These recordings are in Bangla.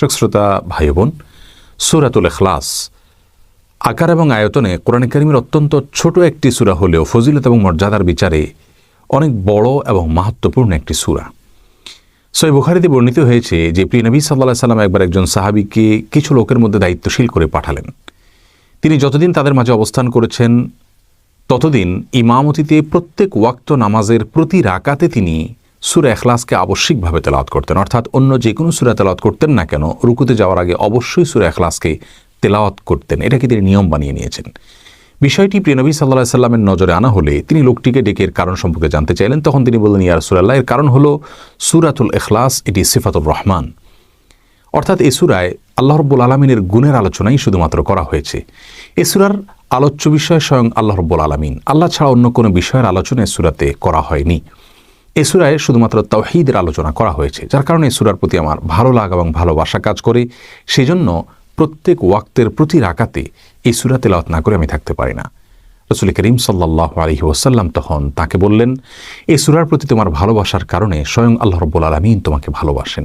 দর্শক, শ্রোতা ভাই বোন সুরাতুল এখলাস আকার এবং আয়তনে কোরআন করিমের অত্যন্ত ছোট একটি সূরা হলেও ফজিলত এবং মর্যাদার বিচারে অনেক বড় এবং মাহাত্মপূর্ণ একটি সূরা। সই বুখারিতে বর্ণিত হয়েছে যে, প্রিয় নবী সাল্লাহ সাল্লাম একবার একজন সাহাবিকে কিছু লোকের মধ্যে দায়িত্বশীল করে পাঠালেন। তিনি যতদিন তাদের মাঝে অবস্থান করেছেন, ততদিন ইমামতিতে প্রত্যেক ওয়াক্ত নামাজের প্রতি রাকাতে তিনি সুরা এখলাসকে আবশ্যিকভাবে তেলাওয়াত করতেন। অর্থাৎ অন্য যে কোনো সুরা তেলাওয়াত করতেন না কেন, রুকুতে যাওয়ার আগে অবশ্যই সুরা এখলাসকে তেলাওয়াত করতেন। এটাকে তিনি নিয়ম বানিয়ে নিয়েছেন। বিষয়টি প্রিয়নবী সাল্লাহ সাল্লামের নজরে আনা হলে তিনি লোকটিকে ডেকে এর কারণ সম্পর্কে জানতে চাইলেন। তখন তিনি বললেন, ইয়া রসুল্লাহ এর কারণ হলো সুরাতুল এখলাস এটি সিফাতুর রহমান। অর্থাৎ এ সুরায় আল্লাহ রব্বুল আলমিনের গুণের আলোচনাই শুধুমাত্র করা হয়েছে। এ সুরার আলোচ্য বিষয় স্বয়ং আল্লাহ রব্বুল আলমিন। আল্লাহ ছাড়া অন্য কোনো বিষয়ের আলোচনা এ সুরাতে করা হয়নি। এ সুরায় শুধুমাত্র তৌহিদের আলোচনা করা হয়েছে, যার কারণে এই সুরার প্রতি আমার ভালো লাগা এবং ভালোবাসা কাজ করে। সেজন্য প্রত্যেক ওয়াক্তের প্রতি রাকাতে এই সুরা তেলাওয়াত না করে আমি থাকতে পারি না। রসুল করিম সাল্লাহ আলহি ওসাল্লাম তখন তাকে বললেন এই সুরার প্রতি তোমার ভালোবাসার কারণে স্বয়ং আল্লাহ রব্বুল আলমিন তোমাকে ভালোবাসেন।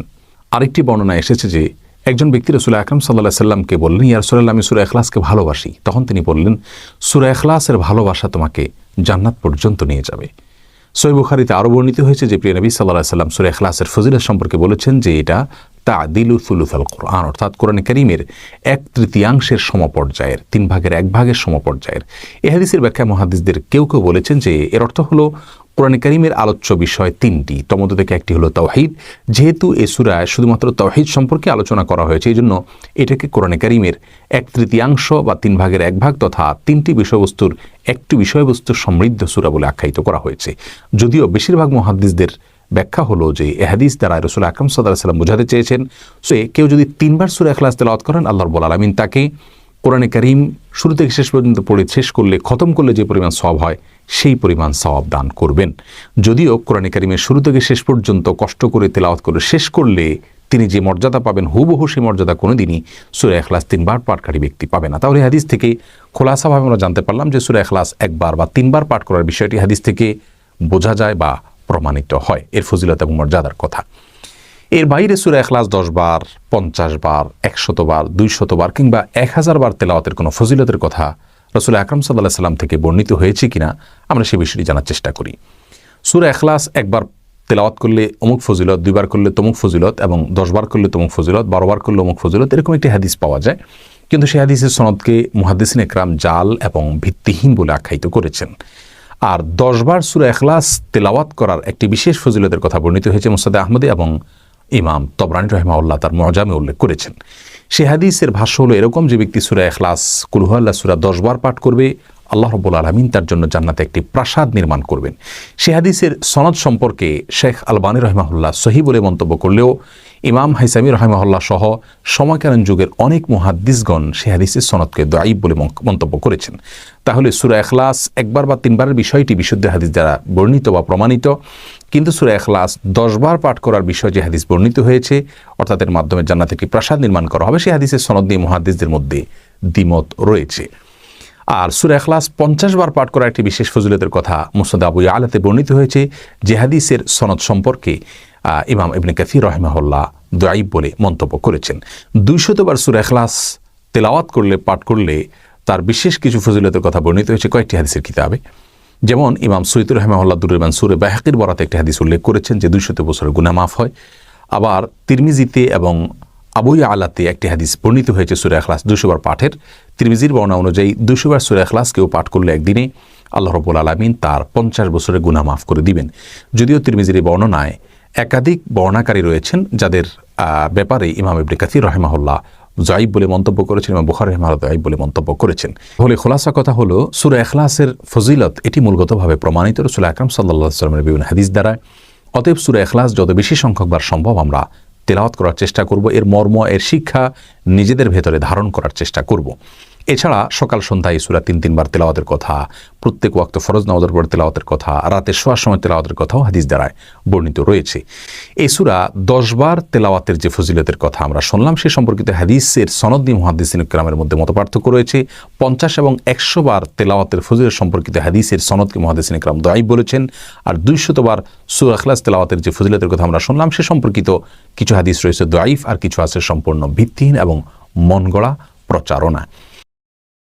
আরেকটি বর্ণনা এসেছে যে, একজন ব্যক্তি রসুল আকরম সাল্লাহ সাল্লামকে বললেন ইয়ার সুরাল্লাহ আমি সুরা এখলাসকে ভালোবাসি। তখন তিনি বললেন, সুরা এখলাসের ভালোবাসা তোমাকে জান্নাত পর্যন্ত নিয়ে যাবে। সই বুখারিতে আরও বর্ণিত হয়েছে যে প্রিয় নবী সাল্লাহ সাল্লাম সুরে এখলাসের ফজিলত সম্পর্কে বলেছেন যে এটা তা দিলু ফুলুফাল কোরআন, অর্থাৎ কোরআন করিমের এক তৃতীয়াংশের সমপর্যায়ের, তিন ভাগের এক ভাগের সমপর্যায়ের। এ হাদিসের ব্যাখ্যা মহাদিসদের কেউ কেউ বলেছেন যে এর অর্থ হলো কোরআন করিমের আলোচ্য বিষয় তিনটি। তমধ্য থেকে একটি হলো তৌহিদ যেহেতু এ সুরায় শুধুমাত্র তৌহিদ সম্পর্কে আলোচনা করা হয়েছে, এই জন্য এটাকে কোরআন করিমের এক তৃতীয়াংশ বা তিন ভাগের এক ভাগ তথা তিনটি বিষয়বস্তুর একটি বিষয়বস্তুর সমৃদ্ধ সুরা বলে আখ্যায়িত করা হয়েছে। যদিও বেশিরভাগ মহাদ্দিসদের ব্যাখ্যা হলো যে এহাদিস দ্বারা রসুল আকরম সাল্লাহ সাল্লাম বোঝাতে চেয়েছেন সে কেউ যদি তিনবার সুরা এখলাস তেলাওয়াত করেন আল্লাহর বল আলমিন তাকে কোরআনে করিম শুরু থেকে শেষ পর্যন্ত পড়ে, শেষ করলে, খতম করলে যে পরিমাণ সব হয়, সেই পরিমাণ সব দান করবেন। যদিও কোরআনে করিমের শুরু থেকে শেষ পর্যন্ত কষ্ট করে তেলাওয়াত করে শেষ করলে তিনি যে মর্যাদা পাবেন, হুবহু সেই মর্যাদা কোনোদিনই সুরে এখলাস তিনবার পাঠকারী ব্যক্তি পাবে না। তাহলে হাদিস থেকে খোলাসাভাবে আমরা জানতে পারলাম যে সুরে এখলাস একবার বা তিনবার পাঠ করার বিষয়টি হাদিস থেকে বোঝা যায় বা প্রমাণিত হয়। এর ফজিলত এবং মর্যাদার কথা। এর বাইরে সুরা এখলাস দশ বার, পঞ্চাশ বার, একশত বার, দুইশত বার কিংবা এক হাজার বার তেলাওয়াতের কোনো ফজিলতের কথা রসুল আকরম সাল্লাহ সাল্লাম থেকে বর্ণিত হয়েছে কিনা আমরা সে বিষয়টি জানার চেষ্টা করি। সুরা এখলাস একবার তেলাওয়াত করলে অমুক ফজিলত, দুইবার করলে তমুক ফজিলত এবং দশবার করলে তমুক ফজিলত বারোবার করলে অমুক ফজিলত, এরকম একটি হাদিস পাওয়া যায়। কিন্তু সেই হাদিসের সনদকে মুহাদ্দিসিন একরাম জাল এবং ভিত্তিহীন বলে আখ্যায়িত করেছেন। আর দশবার সুরা এখলাস তেলাওয়াত করার একটি বিশেষ ফজিলতের কথা বর্ণিত হয়েছে মুসাদে আহমদে এবং ইমাম তবরানি রহমাউল্লাহ তার মজামে উল্লেখ করেছেন। সে হাদিসের ভাষ্য হলো এরকম যে ব্যক্তি সুরা এখলাস কুলহাল্লা সুরা দশবার পাঠ করবে, আল্লাহ রব্বুল আলমিন তার জন্য জান্নাতে একটি প্রাসাদ নির্মাণ করবেন। সে হাদিসের সনদ সম্পর্কে শেখ আলবানী রহমাহুল্লাহ সহি বলে মন্তব্য করলেও ইমাম হাইসামি রহমাহুল্লাহ সহ সময়কালীন যুগের অনেক মুহাদ্দিসগণ সে হাদিসের সনদকে দায়ীব বলে মন্তব্য করেছেন। তাহলে সুরা এখলাস একবার বা তিনবারের বিষয়টি বিশুদ্ধ হাদিস দ্বারা বর্ণিত বা প্রমাণিত, কিন্তু সুরা এখলাস দশবার পাঠ করার বিষয় যে হাদিস বর্ণিত হয়েছে, অর্থাৎ এর মাধ্যমে জান্নাত একটি প্রাসাদ নির্মাণ করা হবে, সেই হাদিসের সনদ নিয়ে মহাদিসদের মধ্যে দ্বিমত রয়েছে। আর সুরা এখলাস পঞ্চাশ বার পাঠ করা একটি বিশেষ ফজিলতের কথা মুসদ আবু আলাতে বর্ণিত হয়েছে, যে হাদিসের সনদ সম্পর্কে ইমাম ইবনে কাফি রহমাহুল্লাহ দাইব বলে মন্তব্য করেছেন। দুইশতবার সুরা এখলাস তেলাওয়াত করলে, পাঠ করলে তার বিশেষ কিছু ফজিলতের কথা বর্ণিত হয়েছে কয়েকটি হাদিসের কিতাবে। যেমন ইমাম সৈয়দ রহমাহুল্লাহ দুরুরমান সুরে বাহাকির বরাতে একটি হাদিস উল্লেখ করেছেন যে দুইশত বছরের গুনা মাফ হয়। আবার তিরমিজিতে এবং আবুই আলাতে একটি হাদিস বর্ণিত হয়েছে সুরে এখলাস দুশোবার পাঠের। তিরমিজির বর্ণনা অনুযায়ী দুশোবার সুরে এখলাস কেউ পাঠ করলে একদিনে আল্লাহ রবুল আলমিন তার পঞ্চাশ বছরের গুনা মাফ করে দিবেন। যদিও তিরমিজির বর্ণনায় একাধিক বর্ণাকারী রয়েছেন যাদের ব্যাপারে ইমাম ইবনে কাথির রহেমাহুল্লাহ জাইব বলে মন্তব্য করেছেন এবং বুখার রহমাল জাইব বলে মন্তব্য করেছেন। ফলে খোলাসা কথা হলো, সুরা এখলাসের ফজিলত এটি মূলগতভাবে প্রমাণিত। রসুল আকরম সাল্লা সাল্লামের বিভিন্ন হাদিস দ্বারা অতএব সুরা এখলাস যত বেশি সংখ্যকবার সম্ভব আমরা তেলাওয়াত করার চেষ্টা করব, এর মর্ম, এর শিক্ষা নিজেদের ভেতরে ধারণ করার চেষ্টা করব। এছাড়া সকাল সন্ধ্যায় সুরা তিন তিনবার তেলাওয়াতের কথা, প্রত্যেক ওয়াক্ত ফরজ নামাজের পর তেলাওয়াতের কথা, রাতে শোয়ার সময় তেলাওয়াতের কথাও হাদিস দ্বারায় বর্ণিত রয়েছে। এই সুরা দশবার তেলাওয়াতের যে ফজিলতের কথা আমরা শুনলাম, সে সম্পর্কিত হাদিসের সনদ নিয়ে মহাদিসিন ইকরামের মধ্যে মত পার্থক্য রয়েছে। পঞ্চাশ এবং একশো বার তেলাওয়াতের ফজিলত সম্পর্কিত হাদিসের সনদকে মহাদিসিন ইকরাম দয়াই বলেছেন, আর দুইশতবার সুরা খ্লাস তেলাওয়াতের যে ফজিলতের কথা আমরা শুনলাম, সে সম্পর্কিত কিছু হাদিস রয়েছে দয়াইফ আর কিছু আছে সম্পূর্ণ ভিত্তিহীন এবং মন গড়া প্রচারণা।